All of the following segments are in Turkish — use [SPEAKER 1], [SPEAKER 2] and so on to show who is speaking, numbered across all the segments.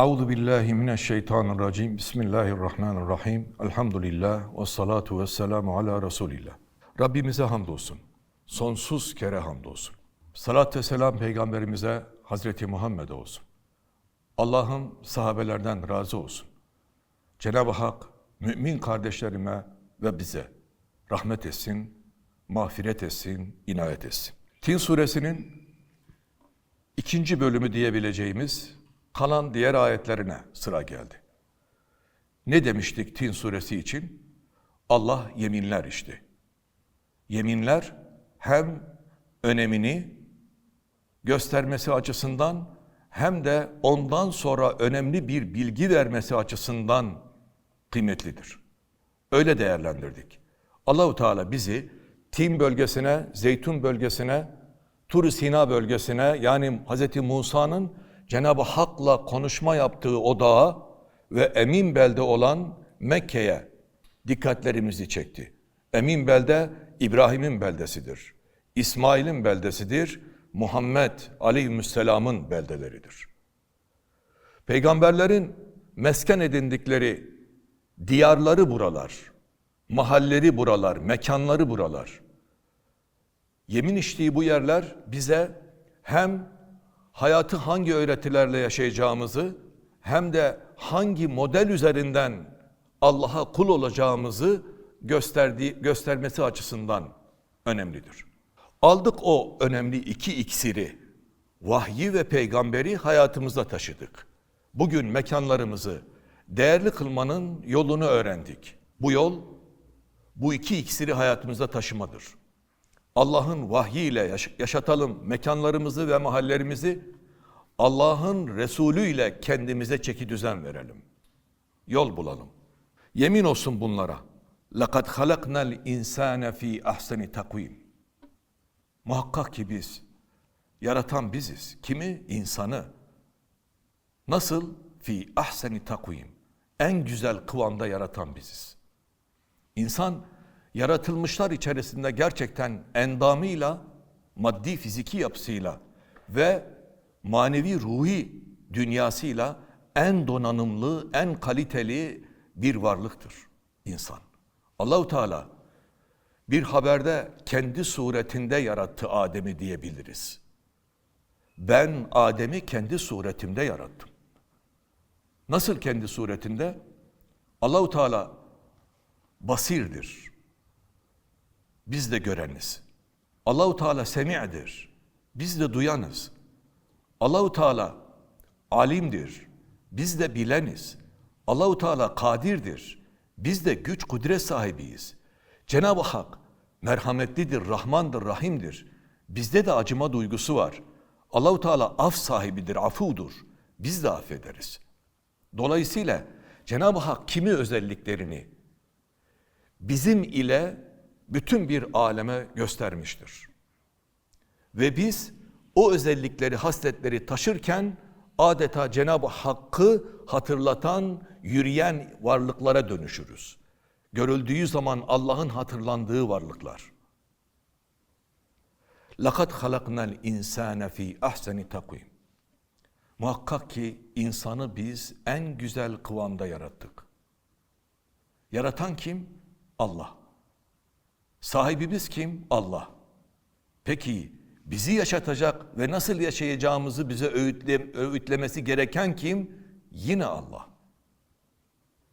[SPEAKER 1] Euzu billahi mineşşeytanirracim. Bismillahirrahmanirrahim. Elhamdülillah ve salatu ve selamu ala Resulillah. Rabbimize hamdolsun. Sonsuz kere hamdolsun. Salat ve selam peygamberimize Hazreti Muhammed'e olsun. Allah'ım sahabelerden razı olsun. Cenab-ı Hak mümin kardeşlerime ve bize rahmet etsin, mağfiret etsin, inayet etsin. Tin suresinin ikinci bölümü diyebileceğimiz kalan diğer ayetlerine sıra geldi. Ne demiştik Tin suresi için? Allah yeminler işte. Yeminler hem önemini göstermesi açısından hem de ondan sonra önemli bir bilgi vermesi açısından kıymetlidir. Öyle değerlendirdik. Allahu Teala bizi Tin bölgesine, Zeytun bölgesine, Tur Sina bölgesine yani Hz. Musa'nın Cenab-ı Hak'la konuşma yaptığı o dağa ve emin belde olan Mekke'ye dikkatlerimizi çekti. Emin belde İbrahim'in beldesidir. İsmail'in beldesidir. Muhammed Aleyhisselam'ın beldeleridir. Peygamberlerin mesken edindikleri diyarları buralar, mahalleri buralar, mekanları buralar. Yemin içtiği bu yerler bize hem hayatı hangi öğretilerle yaşayacağımızı hem de hangi model üzerinden Allah'a kul olacağımızı gösterdiği göstermesi açısından önemlidir. Aldık o önemli iki iksiri, vahyi ve peygamberi hayatımıza taşıdık. Bugün mekanlarımızı değerli kılmanın yolunu öğrendik. Bu yol bu iki iksiri hayatımıza taşımadır. Allah'ın vahyiyle yaş- yaşatalım mekanlarımızı ve mahallerimizi. Allah'ın Resulü ile kendimize çeki düzen verelim. Yol bulalım. Yemin olsun bunlara. لَقَدْ خَلَقْنَا الْاِنْسَانَ ف۪ي اَحْسَنِ takvim. Muhakkak ki biz, yaratan biziz. Kimi? İnsanı. Nasıl? Fi ahseni takvim. En güzel kıvamda yaratan biziz. İnsan yaratılmışlar içerisinde gerçekten endamıyla, maddi fiziki yapısıyla ve manevi ruhi dünyasıyla en donanımlı, en kaliteli bir varlıktır insan. Allahu Teala bir haberde kendi suretinde yarattı Adem'i diyebiliriz. Ben Adem'i kendi suretimde yarattım. Nasıl kendi suretinde? Allahu Teala basirdir. Biz de göreniz. Allahu Teala semi'dir. Biz de duyanız. Allahu Teala alimdir. Biz de bileniz. Allahu Teala kadirdir. Biz de güç kudret sahibiyiz. Cenab-ı Hak merhametlidir, rahmandır, rahimdir. Bizde de acıma duygusu var. Allahu Teala af sahibidir, afudur. Biz de affederiz. Dolayısıyla Cenab-ı Hak kimi özelliklerini bizim ile bütün bir aleme göstermiştir. Ve biz o özellikleri, hasletleri taşırken adeta Cenab-ı Hakk'ı hatırlatan, yürüyen varlıklara dönüşürüz. Görüldüğü zaman Allah'ın hatırlandığı varlıklar. لَقَدْ خَلَقْنَا الْاِنْسَانَ ف۪ي اَحْسَنِ takvim. Muhakkak ki insanı biz en güzel kıvamda yarattık. Yaratan kim? Allah. Sahibimiz kim? Allah. Peki bizi yaşatacak ve nasıl yaşayacağımızı bize öğütle, öğütlemesi gereken kim? Yine Allah.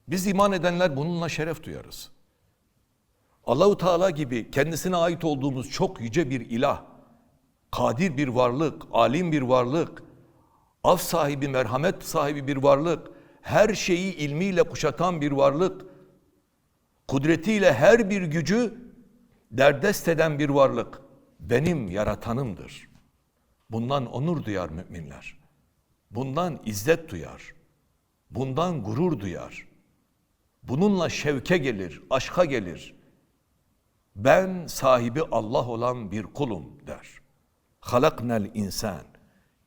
[SPEAKER 1] Biz iman edenler bununla şeref duyarız. Allahu Teala gibi kendisine ait olduğumuz çok yüce bir ilah, kadir bir varlık, alim bir varlık, af sahibi, merhamet sahibi bir varlık, her şeyi ilmiyle kuşatan bir varlık, kudretiyle her bir gücü derdest eden bir varlık benim yaratanımdır. Bundan onur duyar müminler. Bundan izzet duyar. Bundan gurur duyar. Bununla şevke gelir, aşka gelir. Ben sahibi Allah olan bir kulum der. Halaknel insan.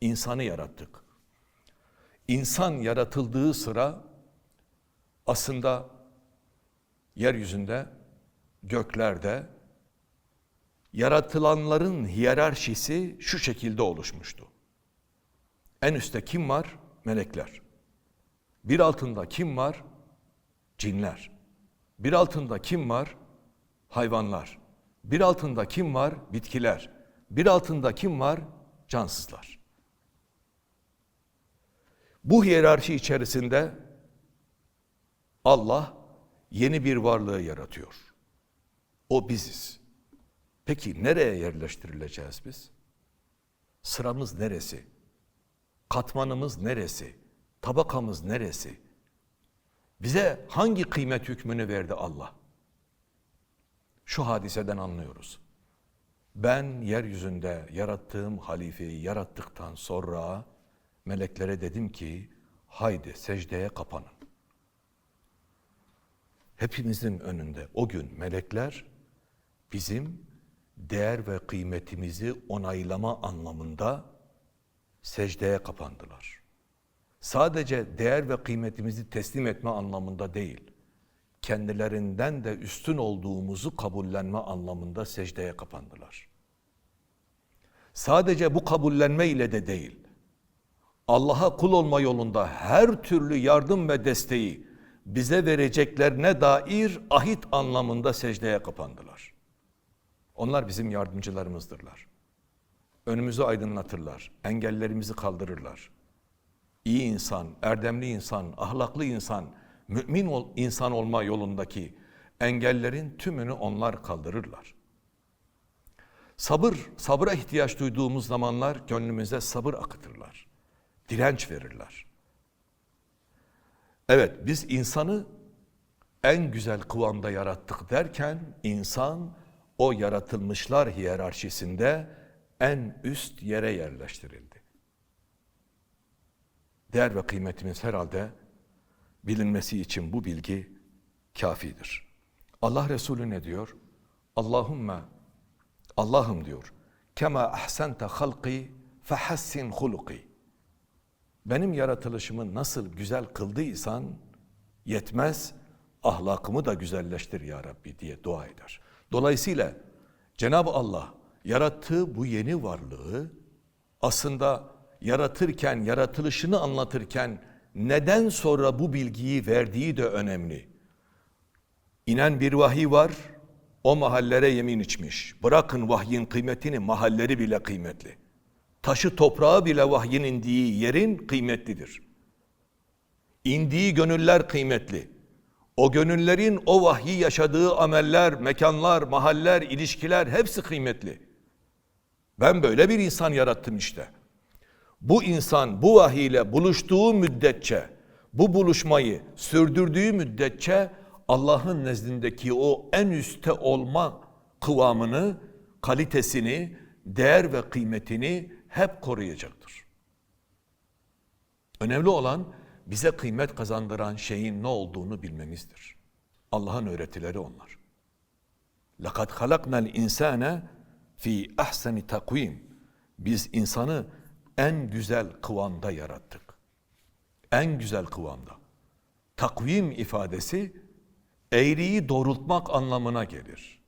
[SPEAKER 1] İnsanı yarattık. İnsan yaratıldığı sıra aslında yeryüzünde, göklerde yaratılanların hiyerarşisi şu şekilde oluşmuştu. En üstte kim var? Melekler. Bir altında kim var? Cinler. Bir altında kim var? Hayvanlar. Bir altında kim var? Bitkiler. Bir altında kim var? Cansızlar. Bu hiyerarşi içerisinde Allah yeni bir varlığı yaratıyor. O biziz. Peki nereye yerleştirileceğiz biz? Sıramız neresi? Katmanımız neresi? Tabakamız neresi? Bize hangi kıymet hükmünü verdi Allah? Şu hadiseden anlıyoruz. Ben yeryüzünde yarattığım halifeyi yarattıktan sonra meleklere dedim ki haydi secdeye kapanın. Hepimizin önünde o gün melekler bizim değer ve kıymetimizi onaylama anlamında secdeye kapandılar. Sadece değer ve kıymetimizi teslim etme anlamında değil, kendilerinden de üstün olduğumuzu kabullenme anlamında secdeye kapandılar. Sadece bu kabullenme ile de değil, Allah'a kul olma yolunda her türlü yardım ve desteği bize vereceklerine dair ahit anlamında secdeye kapandılar. Onlar bizim yardımcılarımızdırlar. Önümüzü aydınlatırlar, engellerimizi kaldırırlar. İyi insan, erdemli insan, ahlaklı insan, mümin ol, insan olma yolundaki engellerin tümünü onlar kaldırırlar. Sabır, sabıra ihtiyaç duyduğumuz zamanlar gönlümüze sabır akıtırlar. Direnç verirler. Evet, biz insanı en güzel kıvamda yarattık derken insan o yaratılmışlar hiyerarşisinde en üst yere yerleştirildi. Değer ve kıymetimiz herhalde bilinmesi için bu bilgi kafidir. Allah Resulü ne diyor? Allahümme Allah'ım diyor. Kema ahsente halqi fehassin huluki. Benim yaratılışımı nasıl güzel kıldıysan yetmez ahlakımı da güzelleştir ya Rabbi diye dua eder. Dolayısıyla Cenab-ı Allah yarattığı bu yeni varlığı aslında yaratırken, yaratılışını anlatırken neden sonra bu bilgiyi verdiği de önemli. İnen bir vahiy var, o mahallere yemin içmiş. Bırakın vahyin kıymetini, mahalleri bile kıymetli. Taşı toprağı bile vahyin indiği yerin kıymetlidir. İndiği gönüller kıymetli. O gönüllerin o vahyi yaşadığı ameller, mekanlar, mahaller, ilişkiler hepsi kıymetli. Ben böyle bir insan yarattım işte. Bu insan bu vahiy ile buluştuğu müddetçe, bu buluşmayı sürdürdüğü müddetçe Allah'ın nezdindeki o en üste olma kıvamını, kalitesini, değer ve kıymetini hep koruyacaktır. Önemli olan bize kıymet kazandıran şeyin ne olduğunu bilmemizdir. Allah'ın öğretileri onlar. لَقَدْ خَلَقْنَا الْاِنْسَانَ fi ahseni takvim. Biz insanı en güzel kıvamda yarattık. En güzel kıvamda. Takvim ifadesi eğriyi doğrultmak anlamına gelir.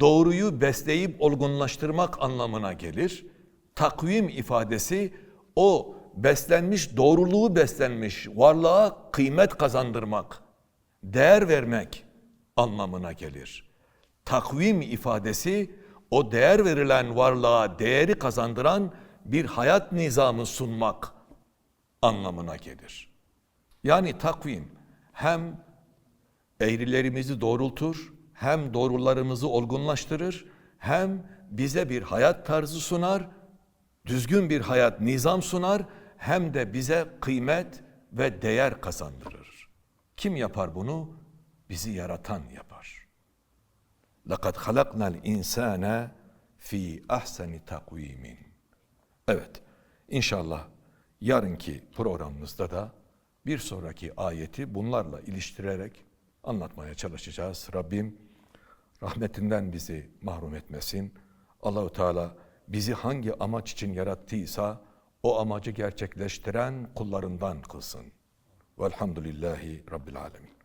[SPEAKER 1] Doğruyu besleyip olgunlaştırmak anlamına gelir. Takvim ifadesi o beslenmiş, doğruluğu beslenmiş varlığa kıymet kazandırmak, değer vermek anlamına gelir. Takvim ifadesi o değer verilen varlığa değeri kazandıran bir hayat nizamı sunmak anlamına gelir. Yani takvim hem eğrilerimizi doğrultur, hem doğrularımızı olgunlaştırır, hem bize bir hayat tarzı sunar, düzgün bir hayat nizam sunar, hem de bize kıymet ve değer kazandırır. Kim yapar bunu? Bizi yaratan yapar. لَقَدْ خَلَقْنَا الْاِنْسَانَ fi ahseni takvimin. Evet, inşallah yarınki programımızda da bir sonraki ayeti bunlarla iliştirerek anlatmaya çalışacağız. Rabbim rahmetinden bizi mahrum etmesin. Allahu Teala bizi hangi amaç için yarattıysa o amacı gerçekleştiren kullarından kılsın. Velhamdülillahi Rabbil Alemin.